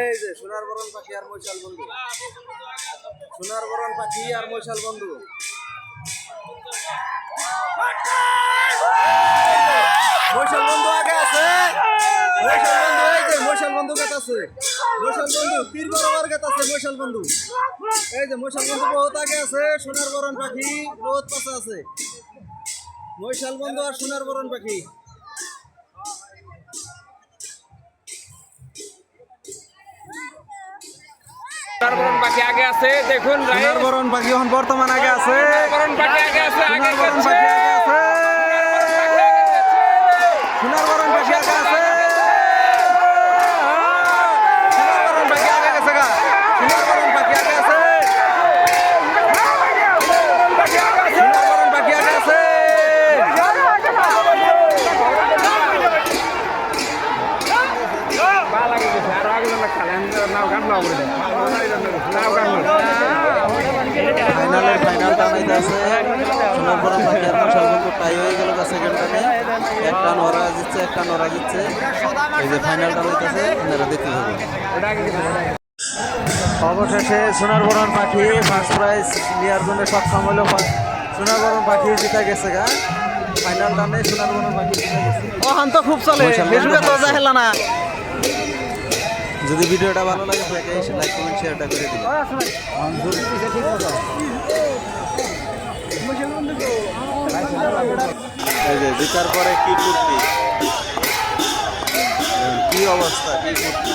এই যে সোনার বরণ পাখি আর মৈশাল বন্ধু। সোনার বরণ পাখি আর মৈশাল বন্ধু। মৈশাল বন্ধু আগে আছে। মৈশাল বন্ধু, এই যে মৈশাল বন্ধু গেত আছে। মৈশাল বন্ধু তীর বরাবর গেত আছে মৈশাল বন্ধু। এই যে মৈশাল বন্ধু বহুত আগে আছে, সোনার বরণ পাখি বহুত পাশে আছে। মৈশাল বন্ধু আর সোনার বরণ পাখি। পাখি আগে আছে দেখুন বরণ পাখি এখন বর্তমান আগে আছে। সুন্দরবন পাখি আগে আছে আগে বরণ আছে। সোনার বরণ পাখি আগে আছে সোনার বরণ পাখি আগে গেছে গা সোনার বরণ পাখি আগে আছে সোনার বরণ পাখি আগে আছে ভালো লাগে গেছে, আরও আগে যেন খেলে, আমি তো নাও গান নাও বলে দেয়। নাও গান নাও। ফাইনালের ফাইনাল টানাইতে আছে। সোনার বরণ পাখি টাই হয়ে গেল সেকেন্ড টানে একটা নরা জিতছে একটা নরা জিতছে। এই যে ফাইনাল আপনারা দেখতে। অবশেষে পাখি ফার্স্ট প্রাইজ নেওয়ার জন্য সক্ষম হলো সোনার বরণ পাখি জিতা গেছে গা। ফাইনাল টানে সোনার বরণ পাখি জিতা গেছে। ও হান তো খুব চলে। ফেসবুকে তো যা হেলা না। যদি ভিডিওটা ভালো লাগে লাইক কমেন্ট শেয়ারটা করে দিন জিতার পরে কি ফুর্তি কি অবস্থা, কি ফুর্তি